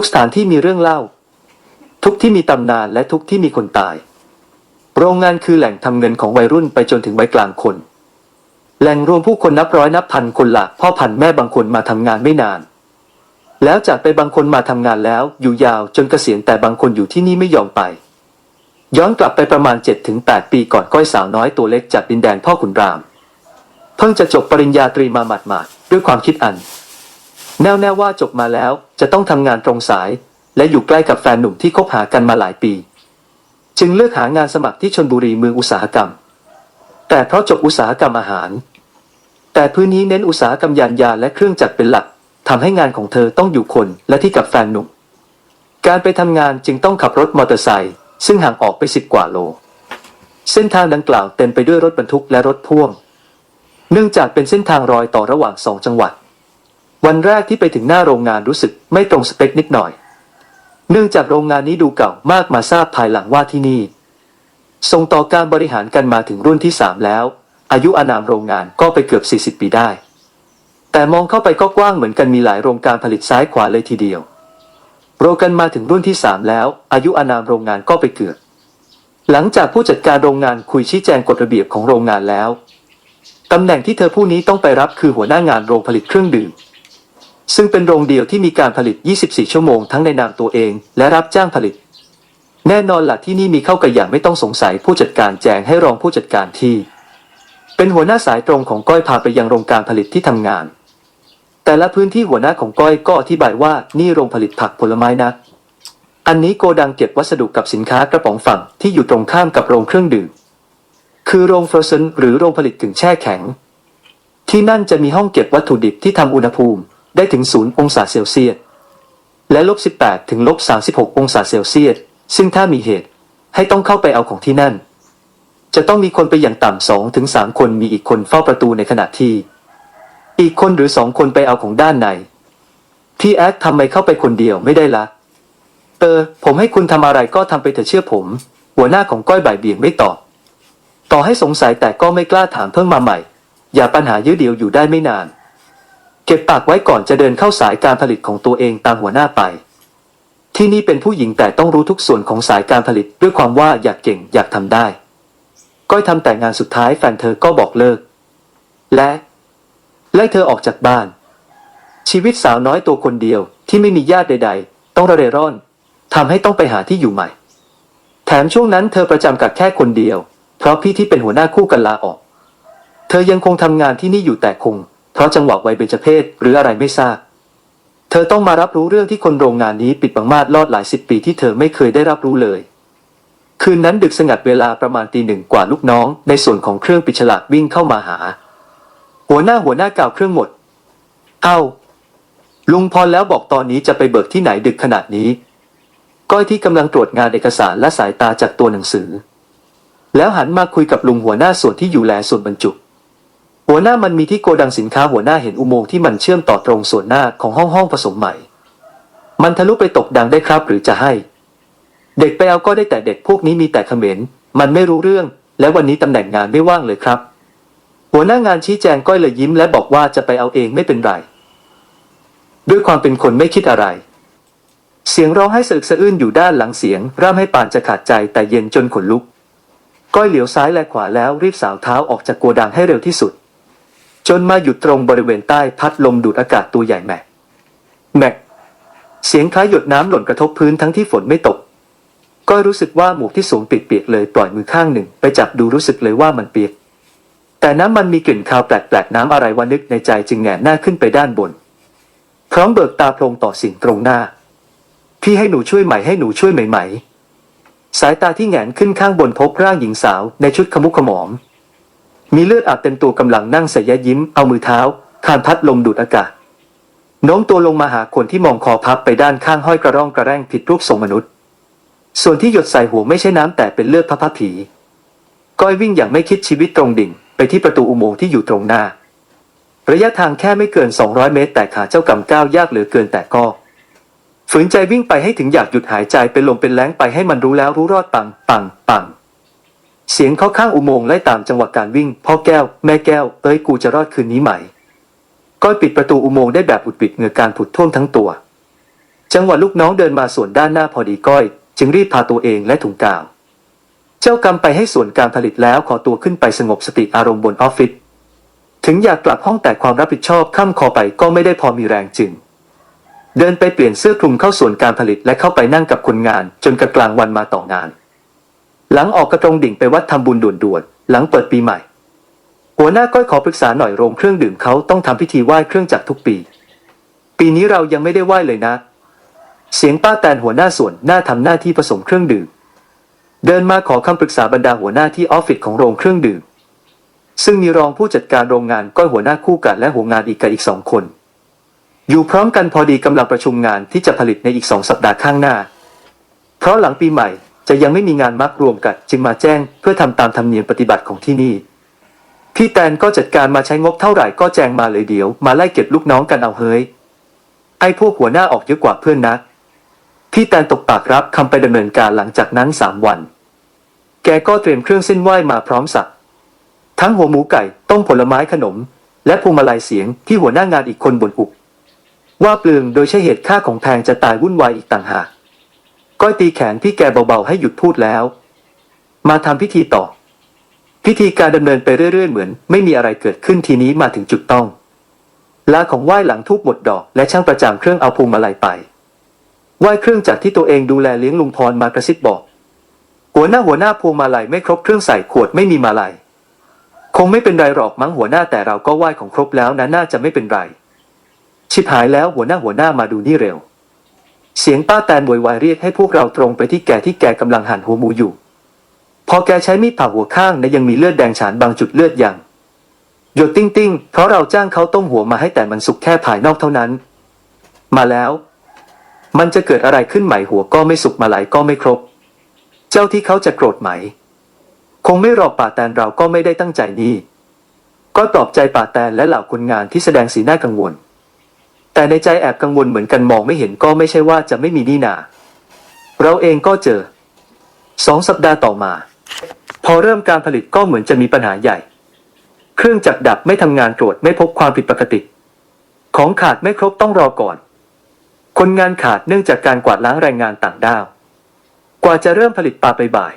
ทุกสถานที่มีเรื่องเล่า ทุกที่มีตำนานและทุกที่มีคนตาย โรงงานคือแหล่งทำเงินของวัยรุ่นไปจนถึงวัยกลางคน แหล่งรวมผู้คนนับร้อยนับพันคนหลักพ่อพันแม่บางคนมาทำงานไม่นาน แล้วจากไปบางคนมาทำงานแล้วอยู่ยาวจนเกษียณแต่บางคนอยู่ที่นี่ไม่ยอมไป ย้อนกลับไปประมาณ 7-8 ปีก่อนก้อยสาวน้อยตัวเล็กจากดินแดนพ่อขุนราม เพิ่งจะจบปริญญาตรีมาหมาดๆด้วยความคิดอัน แน่วแน่ว่าจบมาแล้ว จะต้องทำงานตรงสาย และอยู่ใกล้กับแฟนหนุ่มที่คบหากันมาหลายปี จึงเลือกหางานสมัครที่ชนบุรีเมืองอุตสาหกรรม แต่เพราะจบอุตสาหกรรมอาหาร แต่พื้นนี้เน้นอุตสาหกรรมยานยาและเครื่องจักรเป็นหลักทำให้งานของเธอต้องอยู่คนและที่กับแฟนหนุ่ม การไปทำงานจึงต้องขับรถมอเตอร์ไซค์ซึ่งห่างออกไปสิบกว่าโล เส้นทางดังกล่าวเต็มไปด้วยรถบรรทุกและรถพ่วง เนื่องจากเป็นเส้นทางรอยต่อระหว่างสองจังหวัด วันแรกที่ไปถึงหน้าโรงงานรู้สึกไม่ตรงสเปคนิดหน่อย เนื่องจากโรงงานนี้ดูเก่ามากมาทราบภายหลังว่าที่นี่ส่งต่อการบริหารกันมาถึงรุ่นที่สามแล้ว อายุอานามโรงงานก็ไปเกือบ 40 ปีได้ แต่มองเข้าไปก็กว้างเหมือนกันมีหลายโรงการผลิตซ้ายขวาเลยทีเดียวโรกันมาถึงรุ่นที่สามแล้ว อายุอานามโรงงานก็ไปเกือบ หลังจากผู้จัดการโรงงานคุยชี้แจงกฎระเบียบของโรงงานแล้วตำแหน่งที่เธอผู้นี้ต้องไปรับคือหัวหน้างานโรงผลิตเครื่องดื่ม ซึ่งเป็นโรงเดียวที่มีการผลิต 24 ชั่วโมงทั้งในนามตัวเองและรับจ้างผลิต แน่นอนละที่นี่มีเข้ากันอย่างไม่ต้องสงสัยผู้จัดการแจงให้รองผู้จัดการที่ เป็นหัวหน้าสายตรงของก้อยพาไปยังโรงการผลิตที่ทำงาน แต่ละพื้นที่หัวหน้าของก้อยก็อธิบายว่านี่โรงผลิตผักผลไม้นะอันนี้โกดังเก็บวัสดุกับสินค้ากระป๋องฝั่งที่อยู่ตรงข้ามกับโรงเครื่องดื่มคือโรงฟรอเซนหรือโรงผลิตถึงแช่แข็ง ที่นั่นจะมีห้องเก็บวัตถุดิบที่ทำอุณหภูมิ ได้ถึง 0 องศาเซลเซียส และลบ 18 ถึงลบ 36 องศาเซลเซียส ซึ่งถ้ามีเหตุให้ต้องเข้าไปเอาของที่นั่น จะต้องมีคนไปอย่างต่ำสองถึงสามคนมีอีกคนเฝ้าประตูในขณะที่ อีกคนหรือสองคนไปเอาของด้านใน พี่แอดทำไมเข้าไปคนเดียวไม่ได้ละเออ ผมให้คุณทำอะไรก็ทำไปเถอะเชื่อผม หัวหน้าของก้อยบ่ายเบี่ยงไม่ตอบ ต่อให้สงสัยแต่ก็ไม่กล้าถามเพิ่มมาใหม่ อย่าปัญหายื้อเดียวอยู่ได้ไม่นาน เก็บปากไว้ก่อนจะเดินเข้าสายการผลิตของตัวเองตามหัวหน้าไป ที่นี่เป็นผู้หญิงแต่ต้องรู้ทุกส่วนของสายการผลิตด้วยความว่าอยากเก่งอยากทำได้ ก้อยทำแต่งานสุดท้ายแฟนเธอก็บอกเลิก และไล่เธอออกจากบ้าน ชีวิตสาวน้อยตัวคนเดียวที่ไม่มีญาติใด ๆ ต้องระเรร่อนทำให้ต้องไปหาที่อยู่ใหม่ แถมช่วงนั้นเธอประจำกับแค่คนเดียว เพราะพี่ที่เป็นหัวหน้าคู่กันลาออก เธอยังคงทำงานที่นี่อยู่แต่คง ราะจังหวะวัยเบญจเพศหรืออะไรไม่ทราบ เธอต้องมารับรู้เรื่องที่คนโรงงานนี้ปิดบังมาดลอดหลายสิบปีที่เธอไม่เคยได้รับรู้เลย คืนนั้นดึกสงัดเวลาประมาณตีหนึ่งกว่าลูกน้อง ในส่วนของเครื่องปิดฉลากวิ่งเข้ามาหา หัวหน้าหัวหน้ากล่าวเครื่องหมด เอ้า ลุงพรแล้วบอกตอนนี้จะไปเบิกที่ไหนดึกขนาดนี้ ก้อยที่กำลังตรวจงานเอกสารและสายตาจากตัวหนังสือ แล้วหันมาคุยกับลุงหัวหน้าส่วนที่อยู่แลส่วนบรรจุ หัวหน้ามันมีที่โกดังสินค้าหัวหน้าเห็นอุโมงค์ที่มันเชื่อมต่อตรงส่วนหน้าของห้องห้องผสมใหม่ มันทะลุไปตกดังได้ครับหรือจะให้ เด็กไปเอาก็ได้แต่เด็กพวกนี้มีแต่เขมรมันไม่รู้เรื่อง และวันนี้ตำแหน่งงานไม่ว่างเลยครับ หัวหน้างานชี้แจงก้อยเลยยิ้มและบอกว่าจะไปเอาเองไม่เป็นไร ด้วยความเป็นคนไม่คิดอะไร เสียงร้องให้สะอึกสะอื้นอยู่ด้านหลังเสียง ร่ำให้ปานจะขาดใจแต่เย็นจนขนลุก ก้อยเหลียวซ้ายและขวาแล้วรีบสาวเท้าออกจากโกดังให้เร็วที่สุด จนมาหยุดตรงบริเวณใต้พัดลมดูดอากาศตัวใหญ่แม็กแม็กเสียงคล้ายหยดน้ำหล่นกระทบพื้นทั้งที่ฝนไม่ตกก้อยรู้สึกว่าหมวกที่สวมเปียกๆเลยปล่อยมือข้างหนึ่ง ไปจับดูรู้สึกเลยว่ามันเปียก แต่น้ำมันมีกลิ่นคาวแปลกๆน้ำอะไรวะนึกในใจจึงแหงนหน้าขึ้นไปด้านบน พร้อมเบิกตาโพลงต่อสิ่งตรงหน้า พี่ให้หนูช่วยไหมให้หนูช่วยไหมไหมสายตาที่แหงนขึ้นข้างบนพบร่างหญิงสาวในชุดขมุกขมอม มีเลือดอาบเต็มตัวกำลังนั่งใส่ยะยิ้มเอามือเท้าคานพัดลมดูดอากาศโน้มตัวลงมาหาคนที่มองคอพับไปด้านข้างห้อยกระร่องกระแร่งผิดรูปทรงมนุษย์ ส่วนที่หยดใส่หัวไม่ใช่น้ำแต่เป็นเลือดพระพัผีก้อยวิ่งอย่างไม่คิดชีวิตตรงดิ่ง ไปที่ประตูอุโมงค์ที่อยู่ตรงหน้า ระยะทางแค่ไม่เกิน 200 เมตร แต่ขาเจ้ากำก้าวยากเหลือเกินแต่ก็ฝืนใจวิ่งไปให้ถึงอยากหยุดหายใจเป็นลมเป็นแรงไปให้มันรู้แล้วรู้รอดปังปังปัง เสียงเข้าข้างอุโมงค์ไล่ตามจังหวะการวิ่ง พ่อแก้ว แม่แก้ว เอ้ยกูจะรอดคืนนี้ไหม ก้อยปิดประตูอุโมงค์ได้แบบอุดปิดเหงื่อการผุดท่วมทั้งตัว จังหวะลูกน้องเดินมาส่วนด้านหน้าพอดีก้อย จึงรีบพาตัวเองและถุงกาว เจ้ากรรมไปให้ส่วนการผลิตแล้วขอตัวขึ้นไปสงบสติอารมณ์บนออฟฟิศถึงอยากกลับห้องแต่ความรับผิดชอบข้ามคอไปก็ไม่ได้พอมีแรงจึง เดินไปเปลี่ยนเสื้อคลุมเข้าส่วนการผลิตและเข้าไปนั่งกับคนงาน จนกระกลางวันมาต่องาน หลังออกกระตรงดิ่งไปวัดทำบุญด่วนๆหลังเปิดปีใหม่ หัวหน้าก้อยขอปรึกษาหน่อยโรงเครื่องดื่มเขาต้องทำพิธีไหว้เครื่องจักรทุกปี ปีนี้เรายังไม่ได้ไหว้เลยนะ เสียงป้าแตนหัวหน้าส่วนหน้าทำหน้าที่ผสมเครื่องดื่ม เดินมาขอคำปรึกษาบรรดาหัวหน้าที่ออฟฟิศของโรงเครื่องดื่ม ซึ่งมีรองผู้จัดการโรงงานก้อยหัวหน้าคู่กันและหัวงานอีกกับอีกสองคน อยู่พร้อมกันพอดีกำลังประชุมงานที่จะผลิตในอีกสองสัปดาห์ข้างหน้า เพราะหลังปีใหม่ จะยังไม่มีงานมักรวมกัน จึงมาแจ้งเพื่อทำตามธรรมเนียมปฏิบัติของที่นี่ พี่แตนก็จัดการมาใช้งบเท่าไหร่ก็แจงมาเลยเดี๋ยว มาไล่เก็บลูกน้องกันเอาเฮ้ยไอ้พวกหัวหน้าออกเยอะกว่าเพื่อนนะพี่แตนตกปากรับคำไปดำเนินการหลังจากนั้นสามวัน แกก็เตรียมเครื่องเส้นไหว้มาพร้อมสับทั้งหัวหมูไก่ต้มผลไม้ขนม และพวงมาลัยเสียงที่หัวหน้างานอีกคนบ่นอุบว่าเปลืองโดยใช้เหตุค่าของแพงจะตายวุ่นวายอีกต่างหาก ก้อยตีแขนพี่แกเบาๆให้หยุดพูดแล้ว มาทำพิธีต่อ พิธีการดำเนินไปเรื่อยๆ เหมือน ไม่มีอะไรเกิดขึ้นทีนี้มาถึงจุดต้องลาของไหว้หลังทูบหมดดอก และช่างประจำเครื่องเอาพวงมาลัยไป ไหว้เครื่องจักรที่ตัวเองดูแลเลี้ยงลุงพรมากระซิบบอก หัวหน้าหัวหน้าพวงมาลัยไม่ครบเครื่องใส่ขวดไม่มีมาลัย คงไม่เป็นไรหรอกมั้งหัวหน้าแต่เราก็ไหว้ของครบแล้วนะน่าจะไม่เป็นไร ชิบหายแล้วหัวหน้าหัวหน้ามาดูนี่เร็ว เสียงป้าแตนโวยวายเรียกให้พวกเราตรงไปที่แกที่แกกำลังหั่นหัวหมูอยู่ พอแกใช้มีดผ่าหัวข้างนะยังมีเลือดแดงฉานบางจุดเลือดยังหยดติ้งติ้งเพราะเราจ้างเขาต้มหัวมาให้แต่มันสุกแค่ภายนอกเท่านั้น มาแล้ว มันจะเกิดอะไรขึ้นไหมหัวก็ไม่สุกมาไหลก็ไม่ครบ เจ้าที่เขาจะโกรธไหม คงไม่รอป่าแตนเราก็ไม่ได้ตั้งใจนี่ก็ตอบใจป่าแตนและเหล่าคนงานที่แสดงสีหน้ากังวล แต่ในใจแอบกังวลเหมือนกันมองไม่เห็นก็ไม่ใช่ว่าจะไม่มีนี่นา เราเองก็เจอสองสัปดาห์ต่อมา พอเริ่มการผลิตก็เหมือนจะมีปัญหาใหญ่ เครื่องจักรดับไม่ทำงานตรวจไม่พบความผิดปกติ ของขาดไม่ครบต้องรอก่อน คนงานขาดเนื่องจากการกวาดล้างแรงงานต่างด้าว กว่าจะเริ่มผลิตปลาไปบ่าย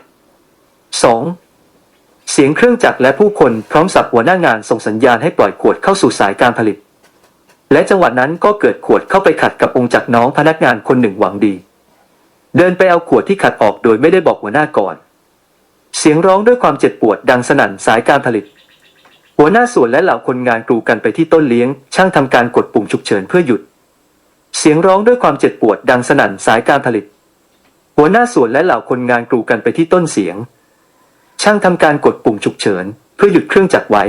2. เสียงเครื่องจักรและผู้คนพร้อมสับหัวหน้างานส่งสัญญาณให้ปล่อยขวดเข้าสู่สายการผลิต และจังหวะนั้นก็เกิดขวดเข้าไปขัดกับองค์จักรน้องพนักงานคนหนึ่งหวังดี เดินไปเอาขวดที่ขัดออกโดยไม่ได้บอกหัวหน้าก่อน เสียงร้องด้วยความเจ็บปวดดังสนั่นสายการผลิต หัวหน้าส่วนและเหล่าคนงานกรูกันไปที่ต้นเลี้ยง ช่างทำการกดปุ่มฉุกเฉินเพื่อหยุด เสียงร้องด้วยความเจ็บปวดดังสนั่นสายการผลิต หัวหน้าส่วนและเหล่าคนงานกรูกันไปที่ต้นเสียง ช่างทำการกดปุ่มฉุกเฉิน เพื่อหยุดเครื่องจักรไว้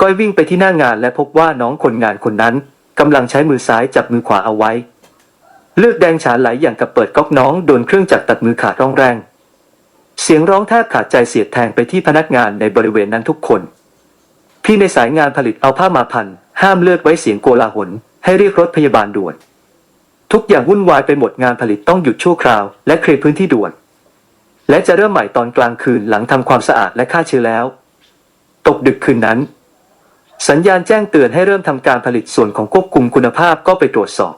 ก้อยวิ่งไปที่หน้างานและพบว่าน้องคนงานคนนั้นกำลังใช้มือซ้ายจับมือขวาเอาไว้ เลือดแดงฉานไหลอย่างกับเปิดก๊อกน้องโดนเครื่องจักรตัดมือขาดร้องแรง เสียงร้องแทบขาดใจเสียดแทงไปที่พนักงานในบริเวณนั้นทุกคน พี่ในสายงานผลิตเอาผ้ามาพัน ห้ามเลือดไว้เสียงโกลาหลให้เรียกรถพยาบาลด่วน ทุกอย่างวุ่นวายไปหมดงานผลิตต้องหยุดชั่วคราว และเคลียร์พื้นที่ด่วน และจะเริ่มใหม่ตอนกลางคืนหลังทำความสะอาดและฆ่าเชื้อแล้ว ตกดึกคืนนั้น สัญญาณแจ้งเตือนให้เริ่มทำการผลิตส่วนของควบคุมคุณภาพก็ไปตรวจสอบ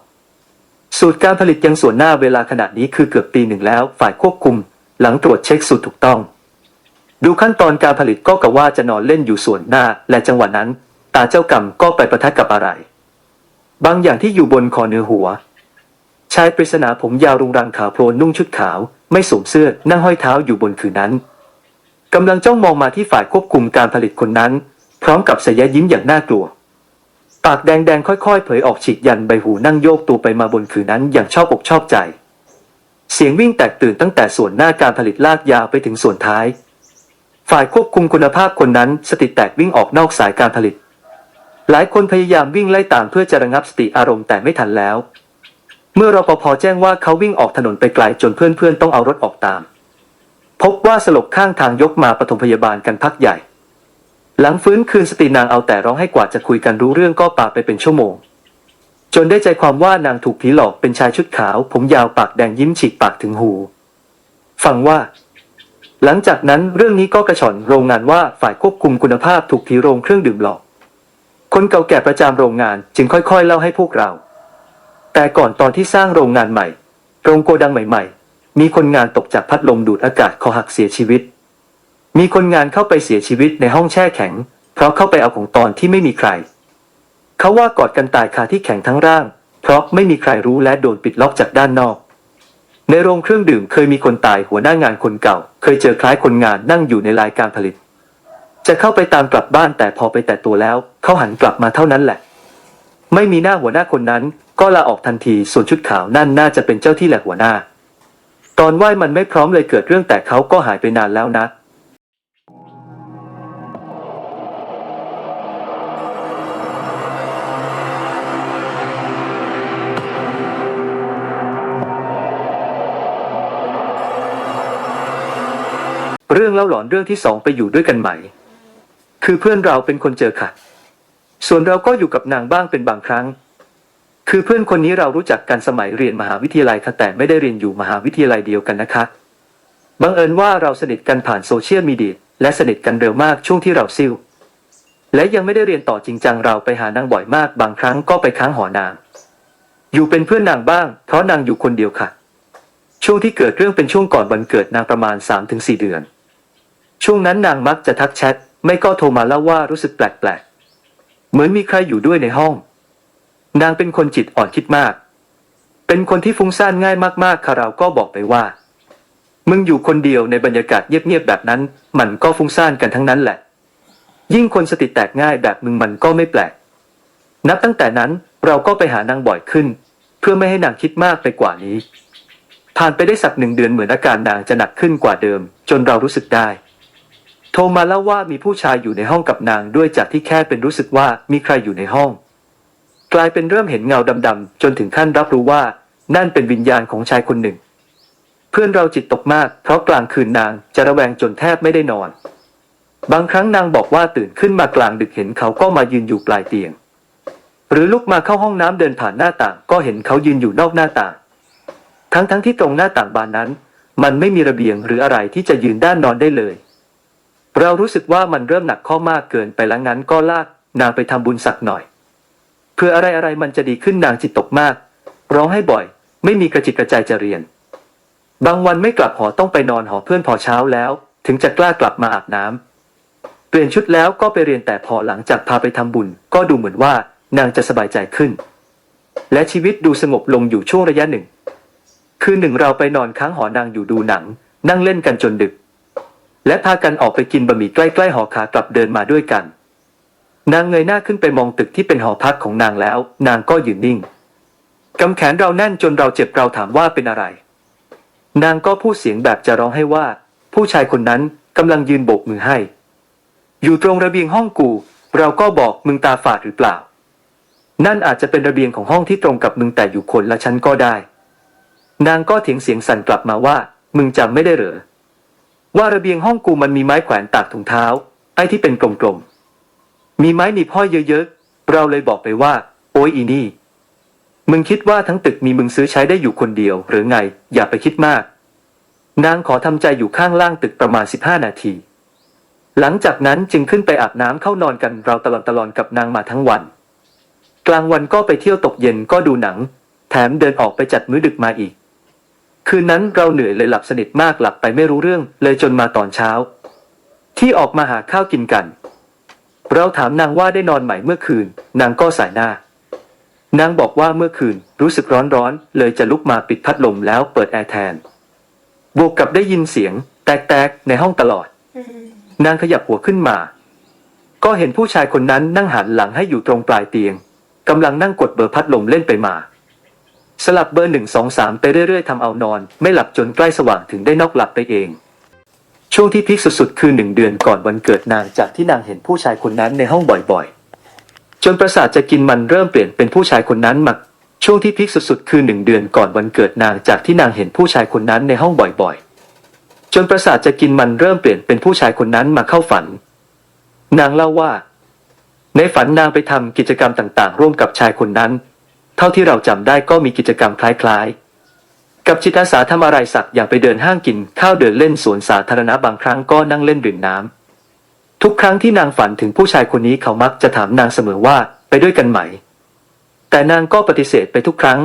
สูตรการผลิตยังส่วนหน้าเวลาขนาดนี้คือเกือบปีหนึ่งแล้ว ฝ่ายควบคุม หลังตรวจเช็คสูตรถูกต้อง ดูขั้นตอนการผลิตก็กะว่าจะนอนเล่นอยู่ส่วนหน้า และจังหวะนั้น ตาเจ้ากรรมก็ไปประทัดกับอะไร บางอย่างที่อยู่บนคอเนื้อหัวชายปริศนาผมยาวรุงรังขาวโพลนนุ่งชุดขาว ไม่สวมเสื้อนั่งห้อยเท้าอยู่บนคืนนั้นกำลังจ้องมองมาที่ฝ่ายควบคุมการผลิตคนนั้น พร้อมกับเสยยิ้มอย่างน่ากลัว ปากแดงๆค่อยๆ เผยออกฉีกยันใบหูนั่งโยกตัวไปมาบนคืนนั้นอย่างชอบอกชอบใจ เสียงวิ่งแตกตื่นตั้งแต่ส่วนหน้าการผลิตลากยาวไปถึงส่วนท้าย ฝ่ายควบคุมคุณภาพคนนั้นสติแตกวิ่งออกนอกสายการผลิต หลายคนพยายามวิ่งไล่ตามเพื่อจะระงับสติอารมณ์แต่ไม่ทันแล้ว เมื่อรปภแจ้งว่าเขาวิ่งออกถนนไปไกลจนเพื่อนๆต้องเอารถออกตาม พบว่าสลบข้างทางยกมาปฐมพยาบาลกันพักใหญ่ หลังฟื้นคืนสตินางเอาแต่ร้องให้กว่าจะคุยกันรู้เรื่องก็ปาไปเป็นชั่วโมง จนได้ใจความว่านางถูกผีหลอกเป็นชายชุดขาว ผมยาวปากแดงยิ้มฉีกปากถึงหู ฟังว่า หลังจากนั้นเรื่องนี้ก็กระชอนโรงงานว่าฝ่ายควบคุมคุณภาพถูกผีโรงเครื่องดื่มหลอก คนเก่าแก่ประจำโรงงานจึงค่อยๆ เล่าให้พวกเรา แต่ก่อนตอนที่สร้างโรงงานใหม่ โรงโกดังใหม่ ๆ มีคนงานตกจากพัดลมดูดอากาศคอหักเสียชีวิต มีคนงานเข้าไปเสียชีวิตในห้องแช่แข็ง เพราะเข้าไปเอาของตอนที่ไม่มีใคร เขาว่ากอดกันตายคาที่แข็งทั้งร่าง เพราะไม่มีใครรู้และโดนปิดล็อกจากด้านนอก ในโรงเครื่องดื่มเคยมีคนตายหัวหน้างานคนเก่า เคยเจอคล้ายคนงานนั่งอยู่ในลายการผลิต จะเข้าไปตามกลับบ้านแต่พอไปแต่ตัวแล้ว เขาหันกลับมาเท่านั้นแหละ ไม่มีหน้าหัวหน้าคนนั้น ก็ลาออกทันทีส่วนชุดขาวนั่นน่าจะเป็นเจ้าที่แหละหัวหน้า ตอนไหว้มันไม่พร้อมเลยเกิดเรื่องแต่เขาก็หายไปนานแล้วนะ เรื่องเล่าหลอนเรื่องที่สองไปอยู่ด้วยกันไหม คือเพื่อนเราเป็นคนเจอค่ะ ส่วนเราก็อยู่กับนางบ้างเป็นบางครั้ง คือเพื่อนคนนี้เรารู้จักกันสมัยเรียนมหาวิทยาลัยค่ะแต่ไม่ได้เรียนอยู่มหาวิทยาลัยเดียวกันนะคะ บังเอิญว่าเราสนิทกันผ่านโซเชียลมีเดียและสนิทกันเร็วมากช่วงที่เราซิ่ว และยังไม่ได้เรียนต่อจริงจังเราไปหานางบ่อยมาก บางครั้งก็ไปค้างหอนาง อยู่เป็นเพื่อนนางบ้าง เพราะนางอยู่คนเดียวค่ะ ช่วงที่เกิดเรื่องเป็นช่วงก่อนวันเกิดนางประมาณ 3-4 เดือน ช่วงนั้นนางมักจะทักแชทไม่ก็โทรมาเล่าว่ารู้สึกแปลกๆ เหมือนมีใครอยู่ด้วยในห้อง นางเป็นคนจิตอ่อนคิดมาก เป็นคนที่ฟุ้งซ่านง่ายมากๆค่ะเราวก็บอกไปว่า มึงอยู่คนเดียวในบรรยากาศเงียบๆแบบนั้น มันก็ฟุ้งซ่านกันทั้งนั้นแหละ ยิ่งคนสติแตกง่ายแบบมึงมันก็ไม่แปลก นับตั้งแต่นั้นเราก็ไปหานางบ่อยขึ้น เพื่อไม่ให้นางคิดมากไปกว่านี้ ผ่านไปได้สักหนึ่งเดือนเหมือนอาการนางจะหนักขึ้นกว่าเดิม จนเรารู้สึกได้ โทรมาเล่าว่ามีผู้ชายอยู่ในห้องกับนางด้วยจากที่แค่เป็นรู้สึกว่ามีใครอยู่ในห้อง กลายเป็นเริ่มเห็นเงาดำๆจนถึงขั้นรับรู้ว่า นั่นเป็นวิญญาณของชายคนหนึ่ง เพื่อนเราจิตตกมากเพราะกลางคืนนางจะระแวงจนแทบไม่ได้นอน บางครั้งนางบอกว่าตื่นขึ้นมากลางดึกเห็นเขาก็มายืนอยู่ปลายเตียง หรือลุกมาเข้าห้องน้ำเดินผ่านหน้าต่าง ก็เห็นเขายืนอยู่นอกหน้าต่าง ทั้งๆทที่ตรงหน้าต่างบานนั้น มันไม่มีระเบียงหรืออะไรที่จะยืนด้านนอนได้เลย เรารู้สึกว่ามันเริ่มหนักข้อมากเกินไปแล้วงั้นก็ลากนางไปทำบุญสักหน่อย เพื่ออะไรอะไรมันจะดีขึ้นนางจิตตกมาก ร้องให้บ่อย ไม่มีกระจิตกระใจจะเรียน บางวันไม่กลับหอต้องไปนอนหอเพื่อนพอเช้าแล้ว ถึงจะกล้ากลับมาอาบน้ำเปลี่ยนชุดแล้วก็ไปเรียนแต่พอหลังจากพาไปทำบุญ ก็ดูเหมือนว่านางจะสบายใจขึ้น และชีวิตดูสงบลงอยู่ช่วงระยะหนึ่ง คืนหนึ่งเราไปนอนค้างหอนางอยู่ดูหนัง นั่งเล่นกันจนดึก และพากันออกไปกินบะหมี่ใกล้ๆหอขากลับเดินมาด้วยกัน นางเงยหน้าขึ้นไปมองตึกที่เป็นหอพักของนางแล้ว นางก็ยืนนิ่งกำแขนเราแน่นจนเราเจ็บเราถามว่าเป็นอะไร นางก็พูดเสียงแบบจะร้องให้ว่า ผู้ชายคนนั้นกำลังยืนโบกมือให้ อยู่ตรงระเบียงห้องกู เราก็บอกมึงตาฝาดหรือเปล่า นั่นอาจจะเป็นระเบียงของห้องที่ตรงกับมึงแต่อยู่คนละชั้นก็ได้ นางก็เถียงเสียงสั่นกลับมาว่า มึงจำไม่ได้เหรอ ว่าระเบียงห้องกูมันมีไม้แขวนตากถุงเท้า ไอ้ที่เป็นกลมๆ มีไม้หนีบห้อเยอะๆ เราเลยบอกไปว่า โอ้ยอีนี่ มึงคิดว่าทั้งตึกมีมึงซื้อใช้ได้อยู่คนเดียว หรือไง อย่าไปคิดมาก นางขอทำใจอยู่ข้างล่างตึกประมาณ 15 นาที หลังจากนั้นจึงขึ้นไปอาบน้ำเข้านอนกันเราตลอดตลอดกับนางมาทั้งวัน กลางวันก็ไปเที่ยวตกเย็นก็ดูหนัง แถมเดินออกไปจัดมื้อดึกมาอีก คืนนั้นเราเหนื่อยเลยหลับสนิทมากหลับไปไม่รู้เรื่อง เลยจนมาตอนเช้า ที่ออกมาหาข้าวกินกัน เราถามนางว่าได้นอนใหม่เมื่อคืน นางก็สายหน้า นางบอกว่าเมื่อคืนรู้สึกร้อนร้อนเลยจะลุกมาปิดพัดลมแล้วเปิดแอร์แทน บวกกับได้ยินเสียง แตกๆในห้องตลอด นางขยับหัวขึ้นมา ก็เห็นผู้ชายคนนั้นนั่งหันหลังให้อยู่ตรงปลายเตียงกำลังนั่งกดเบอร์พัดลมเล่นไปมา สลับเบอร์หนึ่งสองสามไปเรื่อยๆทำเอานอน ไม่หลับจนใกล้สว่างถึงได้นอกหลับไปเอง ช่วงที่พีคสุดๆ คือหนึ่งเดือนก่อนวันเกิดนางจากที่นางเห็นผู้ชายคนนั้นในห้องบ่อยๆ จนประสาทจะกินมันเริ่มเปลี่ยนเป็นผู้ชายคนนั้นมาช่วงที่พีคสุดๆ คือหนึ่งเดือนก่อนวันเกิดนางจากที่นางเห็นผู้ชายคนนั้นในห้องบ่อยๆ จนประสาทจะกินมันเริ่มเปลี่ยนเป็นผู้ชายคนนั้นมาเข้าฝัน นางเล่าว่า ในฝันนางไปทำกิจกรรมต่างๆ ร่วมกับชายคนนั้น เท่าที่เราจำได้ก็มีกิจกรรมคล้ายๆ กับจิตอาสาทำอะไรสักอย่างไปเดินห้างกิน ข้าวเดินเล่นสวนสาธารณะบางครั้งก็นั่งเล่นดื่มน้ำทุกครั้งที่นางฝันถึงผู้ชายคนนี้เขามักจะถามนางเสมอว่าไปด้วยกันไหม แต่นางก็ปฏิเสธไปทุกครั้ง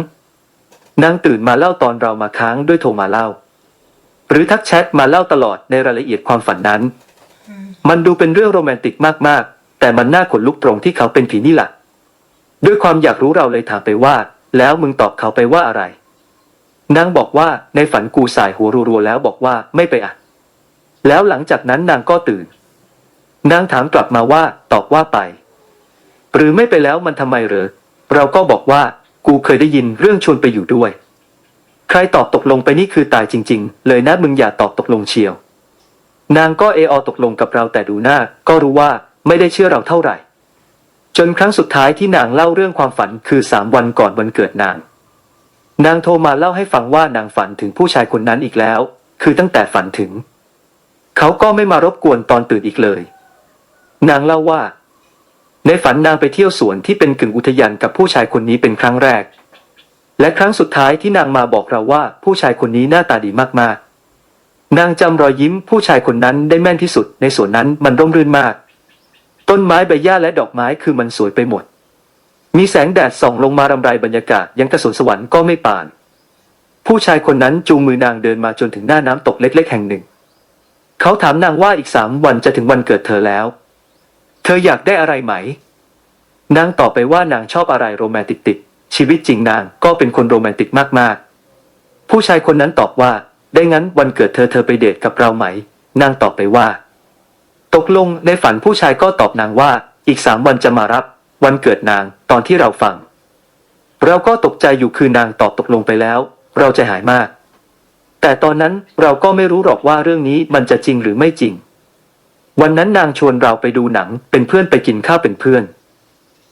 นางตื่นมาเล่าตอนเรามาค้างด้วยโทรมาเล่า หรือทักแชทมาเล่าตลอดในรายละเอียดความฝันนั้น มันดูเป็นเรื่องโรแมนติกมากๆ แต่มันน่าขนลุกตรงที่เขาเป็นผีนี่แหละ ด้วยความอยากรู้เราเลยถามไปว่า แล้วมึงตอบเขาไปว่าอะไร นางบอกว่าในฝันกูสายหัวรัวๆแล้วบอกว่าไม่ไปอะ แล้วหลังจากนั้นนางก็ตื่น นางถามกลับมาว่าตอบว่าไป หรือไม่ไปแล้วมันทำไมเหรอ เราก็บอกว่ากูเคยได้ยินเรื่องชวนไปอยู่ด้วย ใครตอบตกลงไปนี่คือตายจริง ๆ เลยนะมึงอย่าตอบตกลงเชียว นางก็เออตกลงกับเราแต่ดูหน้าก็รู้ว่าไม่ได้เชื่อเราเท่าไหร่ จนครั้งสุดท้ายที่นางเล่าเรื่องความฝันคือสามวันก่อนวันเกิดนาง นางโทรมาเล่าให้ฟังว่านางฝันถึงผู้ชายคนนั้นอีกแล้ว คือตั้งแต่ฝันถึง เขาก็ไม่มารบกวนตอนตื่นอีกเลย นางเล่าว่า ในฝันนางไปเที่ยวสวนที่เป็นกึ่งอุทยานกับผู้ชายคนนี้เป็นครั้งแรก และครั้งสุดท้ายที่นางมาบอกเราว่าผู้ชายคนนี้หน้าตาดีมากๆ นางจำรอยยิ้มผู้ชายคนนั้นได้แม่นที่สุดในสวนนั้นมันร่มรื่นมาก ต้นไม้ใบหญ้าและดอกไม้คือมันสวยไปหมด มีแสงแดดส่องลงมารำไรบรรยากาศยังกระสนสวรรค์ก็ไม่ปาน ผู้ชายคนนั้นจูงมือนางเดินมาจนถึงหน้าน้ำตกเล็ก ๆ แห่งหนึ่ง เขาถามนางว่าอีกสามวันจะถึงวันเกิดเธอแล้ว เธออยากได้อะไรไหม นางตอบไปว่านางชอบอะไรโรแมนติกติกชีวิตจริงนางก็เป็นคนโรแมนติกมากๆ ผู้ชายคนนั้นตอบว่า ได้งั้นวันเกิดเธอเธอไปเดทกับเราไหม นางตอบไปว่า ตกลงในฝันผู้ชายก็ตอบนางว่า อีกสามวันจะมารับ วันเกิดนางตอนที่เราฟัง เราก็ตกใจอยู่คือนางตอบตกลงไปแล้ว เราใจหายมาก แต่ตอนนั้นเราก็ไม่รู้หรอกว่าเรื่องนี้มันจะจริงหรือไม่จริง วันนั้นนางชวนเราไปดูหนังเป็นเพื่อนไปกินข้าวเป็นเพื่อน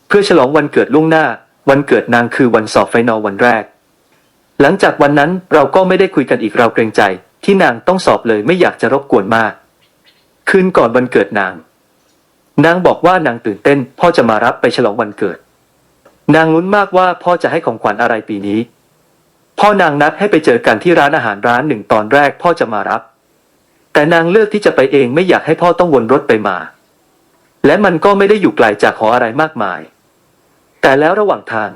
เพื่อฉลองวันเกิดล่วงหน้า วันเกิดนางคือวันสอบไฟนอลวันแรก หลังจากวันนั้นเราก็ไม่ได้คุยกันอีกเราเกรงใจ ที่นางต้องสอบเลยไม่อยากจะรบกวนมาก คืนก่อนวันเกิดนาง นางบอกว่านางตื่นเต้น พ่อจะมารับไปฉลองวันเกิด นางลุ้นมากว่าพ่อจะให้ของขวัญอะไรปีนี้ พ่อนางนัดให้ไปเจอกันที่ร้านอาหารร้านหนึ่งตอนแรกพ่อจะมารับ แต่นางเลือกที่จะไปเองไม่อยากให้พ่อต้องวนรถไปมา และมันก็ไม่ได้อยู่ไกลจากหออะไรมากมาย แต่แล้วระหว่างทาง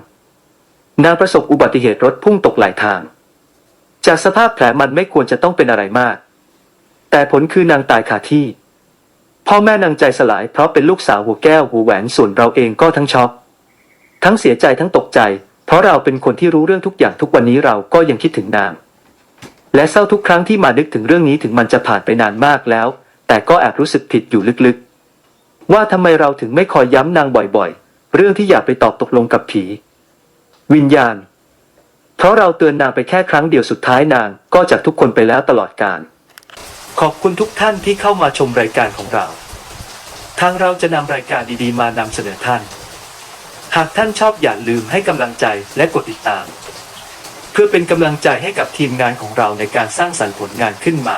นางประสบอุบัติเหตุรถพุ่งตกไหลทาง จากสภาพแผลมันไม่ควรจะต้องเป็นอะไรมากแต่ผลคือนางตายคาที่ พ่อแม่นางใจสลายเพราะเป็นลูกสาวหัวแก้วหัวแหวนส่วนเราเองก็ทั้งช็อก ทั้งเสียใจทั้งตกใจ เพราะเราเป็นคนที่รู้เรื่องทุกอย่างทุกวันนี้เราก็ยังคิดถึงนาง และเศร้าทุกครั้งที่มานึกถึงเรื่องนี้ถึงมันจะผ่านไปนานมากแล้ว แต่ก็แอบรู้สึกผิดอยู่ลึกๆ ว่าทำไมเราถึงไม่คอยย้ำนางบ่อยๆ เรื่องที่อยากไปตอบตกลงกับผี วิญญาณ เพราะเราเตือนนางไปแค่ครั้งเดียวสุดท้ายนางก็จากทุกคนไปแล้วตลอดกาล ขอบคุณทุกท่านที่เข้ามาชมรายการของเรา ทางเราจะนำรายการดีๆ มานำเสนอท่าน หากท่านชอบอย่าลืมให้กำลังใจและกดติดตาม เพื่อเป็นกำลังใจให้กับทีมงานของเราในการสร้างสรรค์ผลงานขึ้นมา